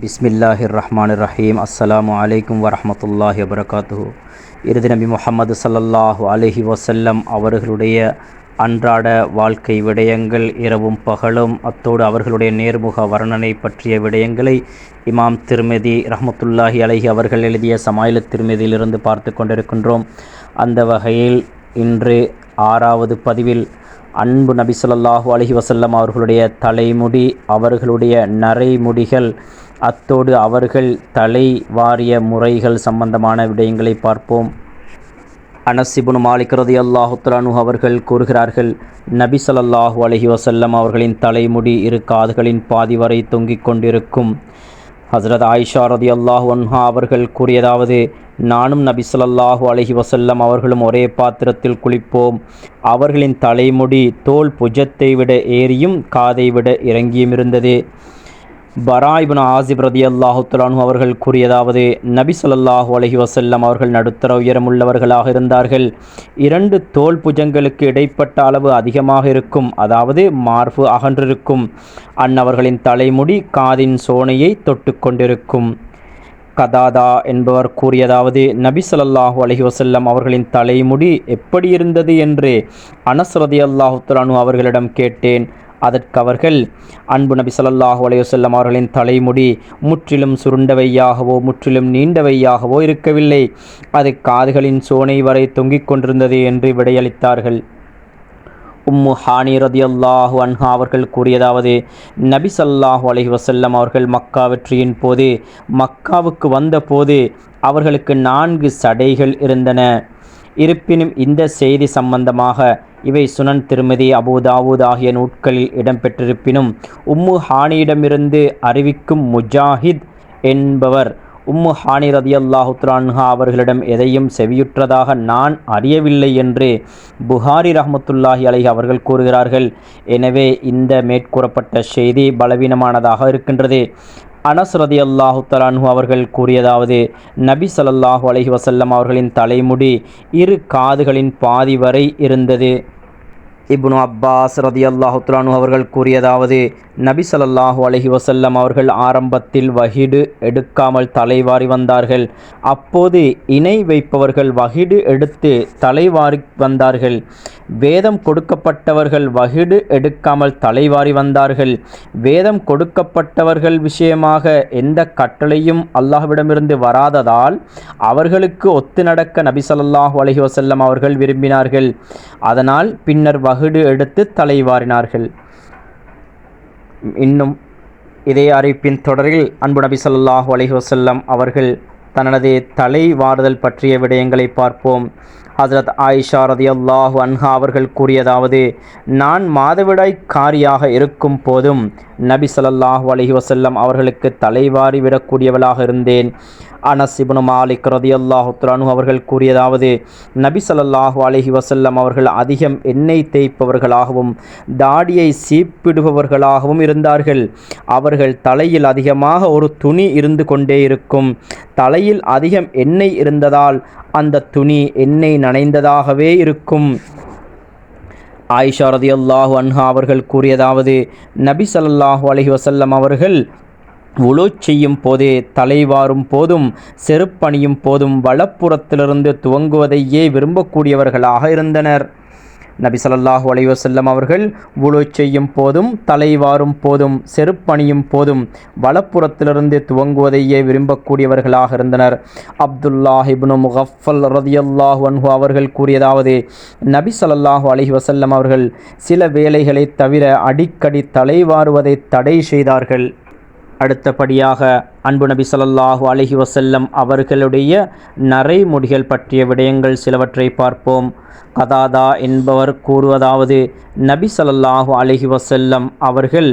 பிஸ்மில்லாஹிர் ரஹ்மான் ரஹீம் அஸ்லாம் அலைக்கும் வரமத்துல்லாஹி வபரகாத்து இறுதி நபி முஹம்மது சல்லாஹு அலஹி வசல்லம் அவர்களுடைய அன்றாட வாழ்க்கை விடயங்கள் இரவும் பகலும் அத்தோடு அவர்களுடைய நேர்முக வர்ணனை பற்றிய விடயங்களை இமாம் திருமதி ரஹமத்துல்லாஹி அலஹி அவர்கள் எழுதிய சமாயில திருமதியிலிருந்து பார்த்து கொண்டிருக்கின்றோம். அந்த வகையில் இன்று ஆறாவது பதிவில் அன்பு நபி சொல்லாஹு அலஹி வசல்லம் அவர்களுடைய தலைமுடி அவர்களுடைய நரைமுடிகள் அத்தோடு அவர்கள் தலை வாரிய முறைகள் சம்பந்தமான விடயங்களை பார்ப்போம். அனசிபுன் மாலிக்கிறது ரதி அல்லாஹுத்துலானு அவர்கள் கூறுகிறார்கள் நபி ஸல்லல்லாஹு அலஹி வசல்லம் அவர்களின் தலைமுடி இரு காதுகளின் பாதி வரை தொங்கிக் கொண்டிருக்கும். ஹசரத் ஆயிஷா ரதி அல்லாஹு அன்ஹா அவர்கள் கூறியதாவது நானும் நபி ஸல்லல்லாஹு அலஹி வசல்லம் அவர்களும் ஒரே பாத்திரத்தில் குளிப்போம். அவர்களின் தலைமுடி தோல் புஜத்தை விட ஏறியும் காதை விட இறங்கியும் இருந்தது. பராய்பின் ஆசிப் ரதி அல்லாஹுத்தலானு அவர்கள் கூறியதாவது நபி சொல்லாஹு அலஹி வசல்லம் அவர்கள் நடுத்தர உயரமுள்ளவர்களாக இருந்தார்கள். இரண்டு தோல் புஜங்களுக்கு இடைப்பட்ட அளவு அதிகமாக இருக்கும். அதாவது மார்பு அகன்றிருக்கும். அன்னவர்களின் தலைமுடி காதின் சோனையை தொட்டு கொண்டிருக்கும். கதாதா என்பவர் கூறியதாவது நபி சொல்லாஹு அலஹி வசல்லம் அவர்களின் தலைமுடி எப்படி இருந்தது என்று அனஸ் ரதி அவர்களிடம் கேட்டேன். அதற்கு அவர்கள் அன்பு நபி சொல்லாஹு அலையுசல்லம் அவர்களின் தலைமுடி முற்றிலும் சுருண்டவையாகவோ முற்றிலும் நீண்டவையாகவோ இருக்கவில்லை. அது காதுகளின் சோனை வரை தொங்கிக் கொண்டிருந்தது என்று விடையளித்தார்கள். உம்மு ஹானி ரதியல்லாஹு அன்ஹா அவர்கள் கூறியதாவது நபி சல்லாஹு அலஹி வசல்லம் அவர்கள் மக்கா வெற்றியின் போது மக்காவுக்கு வந்தபோது அவர்களுக்கு நான்கு சடைகள் இருந்தன. இருப்பினும் இந்த செய்தி சம்பந்தமாக இவை சுனன் திருமதி அபுதாவூத் ஆகிய நூட்களில் இடம்பெற்றிருப்பினும் உம்மு ஹானியிடமிருந்து அறிவிக்கும் முஜாஹித் என்பவர் உம்மு ஹானி ரதி அல்லாஹுத்ரான்ஹா அவர்களிடம் எதையும் செவியுற்றதாக நான் அறியவில்லை என்று புகாரி ரஹமத்துல்லாஹி அலைஹி அவர்கள் கூறுகிறார்கள். எனவே இந்த மேற்கூறப்பட்ட செய்தி பலவீனமானதாக இருக்கின்றது. அனஸ் ரதி அல்லாஹு தலான்ஹு அவர்கள் கூறியதாவது நபி ஸல்லல்லாஹு அலைஹி வசல்லம் அவர்களின் தலைமுடி இரு காதுகளின் பாதி வரை இருந்தது. இப்னு அப்பாஸ் ரதி அல்லாஹு தலானு அவர்கள் கூறியதாவது நபி ஸல்லல்லாஹு அலைஹி வசல்லம் அவர்கள் ஆரம்பத்தில் வகிடு எடுக்காமல் தலைவாரி வந்தார்கள். அப்போது இணை வைப்பவர்கள் வகிடு எடுத்து தலைவாரி வந்தார்கள். வேதம் கொடுக்கப்பட்டவர்கள் வகிடு எடுக்காமல் தலைவாரி வந்தார்கள். வேதம் கொடுக்கப்பட்டவர்கள் விஷயமாக எந்த கட்டளையும் அல்லாஹ்விடமிருந்து வராததால் அவர்களுக்கு ஒத்து நடக்க நபி ஸல்லல்லாஹு அலைஹி அவர்கள் விரும்பினார்கள். அதனால் பின்னர் வகிடு எடுத்து தலைவாரினார்கள். இன்னும் இதே அறிவிப்பின் தொடரில் அன்பு நபி சொல்லாஹு அலஹி வசல்லம் அவர்கள் தனது தலை வாறுதல் பற்றிய விடயங்களை பார்ப்போம். ஹசரத் ஆயிஷா ரதி அல்லாஹு அன்ஹா அவர்கள் கூறியதாவது நான் மாதவிடாய் காரியாக இருக்கும் போதும் நபி சொல்லாஹு அலஹி வசல்லம் அவர்களுக்கு தலைவாரி விடக்கூடியவளாக இருந்தேன். அனஸ் இப்னு மாலிக் ரதி அல்லாஹுத்ரானு அவர்கள் கூறியதாவது நபி சல்லாஹூ அலஹி வசல்லம் அவர்கள் அதிகம் எண்ணெய் தேய்ப்பவர்களாகவும் தாடியை சீப்பிடுபவர்களாகவும் இருந்தார்கள். அவர்கள் தலையில் அதிகமாக ஒரு துணி இருந்து கொண்டே இருக்கும். தலையில் அதிகம் எண்ணெய் இருந்ததால் அந்த துணி எண்ணெய் நனைந்ததாகவே இருக்கும். ஆயிஷா ரதி அல்லாஹு அன்ஹா அவர்கள் கூறியதாவது நபி சல்லாஹூ அலஹி வசல்லம் அவர்கள் உழு செய்யும் போதே தலைவாரும் போதும் செருப்பணியும் போதும் வலப்புறத்திலிருந்து துவங்குவதையே விரும்பக்கூடியவர்களாக இருந்தனர். நபி ஸல்லல்லாஹு அலைவசல்லம் அவர்கள் உழு செய்யும் போதும் தலைவாரும் போதும் செருப்பணியும் போதும் வலப்புறத்திலிருந்து துவங்குவதையே விரும்பக்கூடியவர்களாக இருந்தனர். அப்துல்லாஹ் இப்னு முகஃபல் ரதியல்லாஹு அன்ஹு அவர்கள் கூறியதாவது நபி ஸல்லல்லாஹு அலஹி வசல்லம் அவர்கள் சில வேலைகளை தவிர அடிக்கடி தலைவாருவதை தடை செய்தார்கள். அடுத்தபடியாக அன்பு நபி சொல்லாஹு அலஹி வசல்லம் அவர்களுடைய நரைமுடிகள் பற்றிய விடயங்கள் சிலவற்றை பார்ப்போம். கதாதா என்பவர் கூறுவதாவது நபி சொல்லாஹு அலஹி வசல்லம் அவர்கள்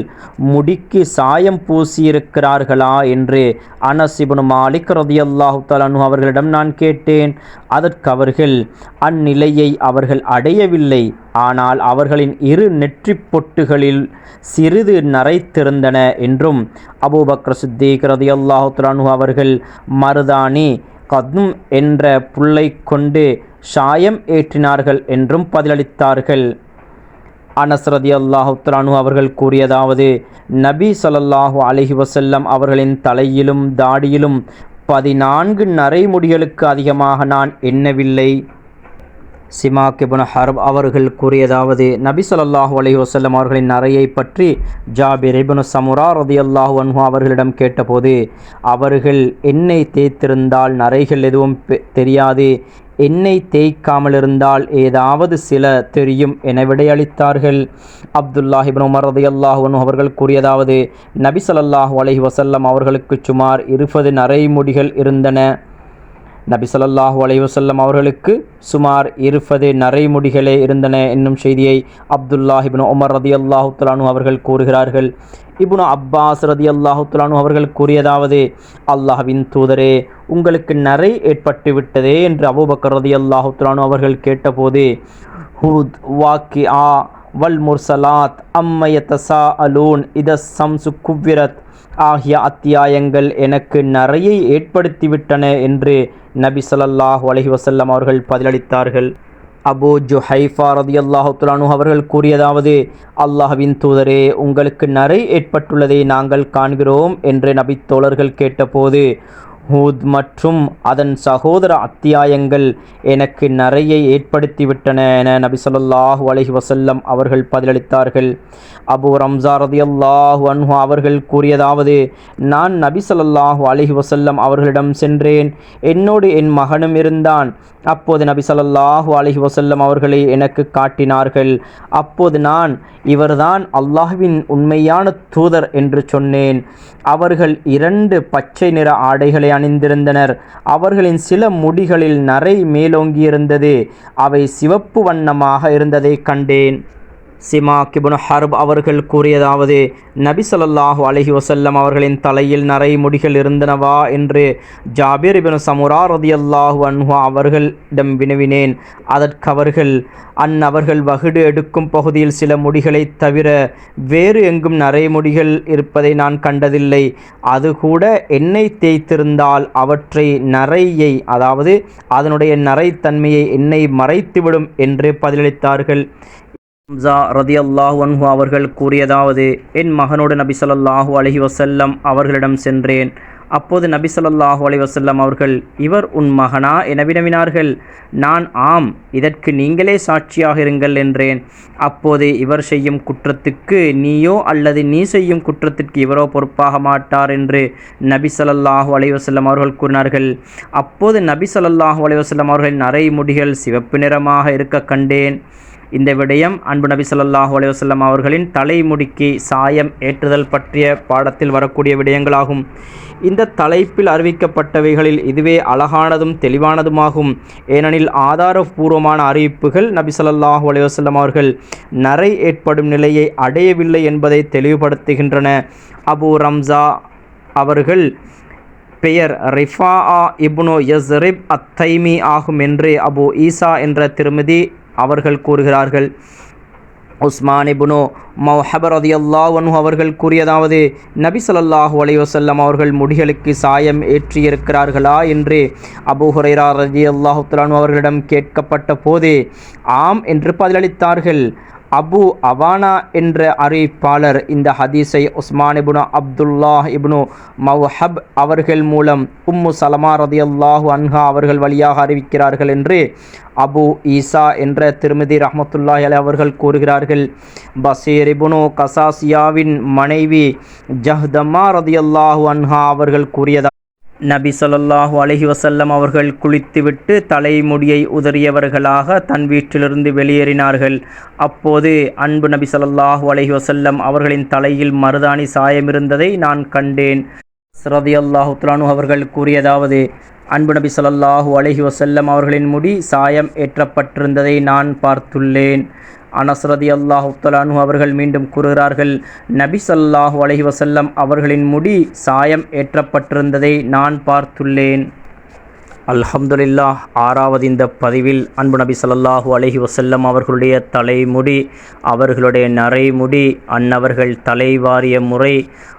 முடிக்கு சாயம் பூசியிருக்கிறார்களா என்று அனசிபுனு இப்னு மாலிக் ரதியல்லாஹு தலானு அவர்களிடம் நான் கேட்டேன். அதற்கு அவர்கள் அந்நிலையை அவர்கள் அடையவில்லை. ஆனால் அவர்களின் இரு நெற்றி பொட்டுகளில் சிறிது நரைத்திருந்தன என்றும் அபூபக்ர சித்தீக் ரதியல்லாஹு தலானு அவர்கள் மருதானி கதும் என்ற புல்லை கொண்டு சாயம் ஏற்றினார்கள் என்றும் பதிலளித்தார்கள். அனஸ் ரதியல்லாஹு தஆலா அவர்கள் கூறியதாவது நபி ஸல்லல்லாஹு அலஹி வசல்லம் அவர்களின் தலையிலும் தாடியிலும் பதினான்கு நரைமுடிகளுக்கு அதிகமாக நான் எண்ணவில்லை. சிமாக் இப்னு ஹர்ப் அவர்கள் கூறியதாவது நபி ஸல்லல்லாஹு அலைஹி வசல்லம் அவர்களின் நரையை பற்றி ஜாபிர் இபுன் சமுரா ரதியல்லாஹு அன்ஹு அவர்களிடம் கேட்டபோது அவர்கள் எண்ணெய் தேய்த்திருந்தால் நரைகள் எதுவும் பெ- தெரியாது. எண்ணெய் தேய்க்காமல் இருந்தால் ஏதாவது சில தெரியும் என விடையளித்தார்கள். அப்துல்லாஹ் இப்னு உமர் ரதியல்லாஹு அன்ஹு அவர்கள் கூறியதாவது நபி ஸல்லல்லாஹு அலஹி வசல்லம் அவர்களுக்கு சுமார் இருபது நரைமுடிகள் இருந்தன. நபி சொல்லாஹு அலைவசல்லம் அவர்களுக்கு சுமார் இருபது நரைமுடிகளே இருந்தன என்னும் செய்தியை அப்துல்லாஹ் இப்னு உமர் ரதியல்லாஹு தஆலா அவர்கள் கூறுகிறார்கள். இபுனு அப்பாஸ் ரதி தஆலா அவர்கள் கூறியதாவது அல்லாஹ்வின் தூதரே உங்களுக்கு நரை ஏற்பட்டு விட்டதே என்று அபூபக்கர் ரதி தஆலா அவர்கள் கேட்டபோது ஹூத் வாக்கி ஆ வல் முர்சலாத் தசா அலூன் இத சம்சு குவ்விரத் ஆகிய அத்தியாயங்கள் எனக்கு நிறைய ஏற்படுத்திவிட்டன என்று நபி ஸல்லல்லாஹு அலஹி வசல்லம் அவர்கள் பதிலளித்தார்கள். அபூ ஜுஹைஃபா ரதி அல்லாஹுத்துலானு அவர்கள் கூறியதாவது அல்லாஹ்வின் தூதரே உங்களுக்கு நிறை ஏற்பட்டுள்ளதை நாங்கள் காண்கிறோம் என்று நபி தோழர்கள் கேட்டபோது ஹூத் மற்றும் அதன் சகோதர அத்தியாயங்கள் எனக்கு நிறைய ஏற்படுத்திவிட்டன என நபி சொல்லாஹு அலஹி வசல்லம் அவர்கள் பதிலளித்தார்கள். அபூ ரம்சாரதி ரதியல்லாஹு அன்ஹு அவர்கள் கூறியதாவது நான் நபி ஸல்லல்லாஹு அலைஹி அவர்களிடம் சென்றேன். என்னோடு என் மகனும் இருந்தான். அப்போது நபி ஸல்லல்லாஹு அலைஹி வஸல்லம் அவர்களை எனக்கு காட்டினார்கள். அப்போது நான் இவர்தான் அல்லாஹ்வின் உண்மையான தூதர் என்று சொன்னேன். அவர்கள் இரண்டு பச்சை நிற ஆடைகளை அணிந்திருந்தனர். அவர்களின் சில முடிகளில் நரை மேலோங்கியிருந்தது. அவை சிவப்பு வண்ணமாக இருந்ததை கண்டேன். சிமா கிபுன் ஹர்ப் அவர்கள் கூறியதாவது நபி சொல்லாஹு அலஹி வசல்லம் அவர்களின் தலையில் நரை முடிகள் இருந்தனவா? என்று ஜாபிர் இப்னு சமுரா ரதியல்லாஹு அன்ஹா அவர்களிடம் வினவினேன். அதற்கு அவர்கள் வகுடு எடுக்கும் பகுதியில் சில முடிகளைத் தவிர வேறு எங்கும் நரை முடிகள் இருப்பதை நான் கண்டதில்லை. அது கூட எண்ணெய் தேய்த்திருந்தால் அவற்றை நரையை அதாவது அதனுடைய நரைத்தன்மையை எண்ணெய் மறைத்துவிடும் என்று பதிலளித்தார்கள். ஹம்சா ரதியல்லாஹு அன்ஹு அவர்கள் கூறியதாவது என் மகனோடு நபி ஸல்லல்லாஹு அலஹி வசல்லம் அவர்களிடம் சென்றேன். அப்போது நபி ஸல்லல்லாஹு அலி வசல்லம் அவர்கள் இவர் உன் மகனா? என வினவினார்கள். நான் ஆம். இதற்கு நீங்களே சாட்சியாக இருங்கள் என்றேன். அப்போது இவர் செய்யும் குற்றத்துக்கு நீயோ அல்லது நீ செய்யும் குற்றத்திற்கு இவரோ பொறுப்பாக மாட்டார் என்று நபி ஸல்லல்லாஹு அலி வசல்லம் அவர்கள் கூறினார்கள். அப்போது நபி ஸல்லல்லாஹு அலி வசல்லம் அவர்களின் நரை முடிகள் சிவப்பு நிறமாக இருக்க கண்டேன். இந்த விடயம் அன்பு நபி ஸல்லல்லாஹு அலைஹி அவர்களின் தலைமுடிக்கு சாயம் ஏற்றுதல் பற்றிய பாடத்தில் வரக்கூடிய விடயங்களாகும். இந்த தலைப்பில் அறிவிக்கப்பட்டவைகளில் இதுவே அழகானதும் தெளிவானதுமாகும். ஏனெனில் ஆதாரபூர்வமான அறிவிப்புகள் நபி ஸல்லல்லாஹு அலைஹி அவர்கள் நரை ஏற்படும் நிலையை அடையவில்லை என்பதை தெளிவுபடுத்துகின்றன. அபு ரம்சா அவர்கள் பெயர் ரிஃபா இப்னு யஸ்ரிப் அத்தைமி ஆகும் என்று அபு ஈசா என்ற திருமதி அவர்கள் கூறுகிறார்கள். உஸ்மான் இப்னு மௌஹபர் அதியல்லா ஒன்ஹு அவர்கள் கூறியதாவது நபி ஸல்லல்லாஹு அலைவசல்லம் அவர்கள் முடிகளுக்கு சாயம் ஏற்றியிருக்கிறார்களா என்று அபு ஹுரைரா ரதியல்லாஹு தஆலா அவர்களிடம் கேட்கப்பட்ட போது ஆம் என்று பதிலளித்தார்கள். அபு அவானா என்ற அறிவிப்பாளர் இந்த ஹதீஸை உஸ்மான் இபுனு அப்துல்லாஹ் இப்னு மவ்ஹப் அவர்கள் மூலம் உம்மு சலமா ரதியல்லாஹு அன்ஹா அவர்கள் வழியாக அறிவிக்கிறார்கள் என்று அபு ஈசா என்ற திருமதி ரஹமத்துல்லா அலி அவர்கள் கூறுகிறார்கள். பசீர் இபுனு கசாசியாவின் மனைவி ஜஹ்தமா ரதி அல்லாஹு அன்ஹா அவர்கள் கூறியதா நபி சொல்லாஹு அலஹி வசல்லம் அவர்கள் குளித்துவிட்டு தலைமுடியை உதறியவர்களாக தன் வீட்டிலிருந்து வெளியேறினார்கள். அப்போது அன்பு நபி சொல்லாஹு அலஹி வசல்லம் அவர்களின் தலையில் மருதாணி சாயமிருந்ததை நான் கண்டேன். ரதியல்லாஹு தஆலா அவர்கள் கூறியதாவது அன்பு நபி சொல்லாஹு அலஹி வசல்லம் அவர்களின் முடி சாயம் ஏற்றப்பட்டிருந்ததை நான் பார்த்துள்ளேன். அனஸ்ரதி ரதியல்லாஹு தஆலா அவர்கள் மீண்டும் கூறுகிறார்கள் நபி ஸல்லல்லாஹு அலஹி வசல்லம் அவர்களின் முடி சாயம் ஏற்றப்பட்டிருந்ததை நான் பார்த்துள்ளேன். அல்ஹம்துலில்லாஹ் ஆறாவது இந்த பதிவில் அன்பு நபி ஸல்லல்லாஹு அலஹி வசல்லம் அவர்களுடைய தலைமுடி அவர்களுடைய நரைமுடி அன்னவர்கள் தலைவாரிய முறை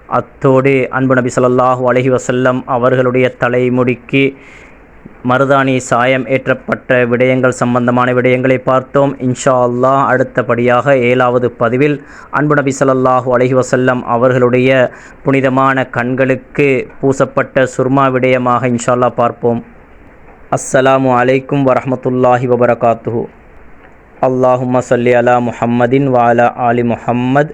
அத்தோடு அன்பு நபி சொல்லாஹு அலஹி வசல்லம் அவர்களுடைய தலைமுடிக்கு மருதாணி சாயம் ஏற்றப்பட்ட விடயங்கள் சம்பந்தமான விடயங்களை பார்த்தோம். இன்ஷா அல்லாஹ் அடுத்தபடியாக ஏழாவது பதிவில் அன்பு நபி ஸல்லல்லாஹு அலஹி வசல்லம் அவர்களுடைய புனிதமான கண்களுக்கு பூசப்பட்ட சுர்மா விடயமாக இன்ஷா பார்ப்போம். அஸ்ஸலாமு அலைக்கும் வரமத்துல்லாஹி வபரகாத்துஹு. அல்லாஹும்ம சல்லி அலா முஹம்மதின் வாலா ஆலி முஹம்மத்.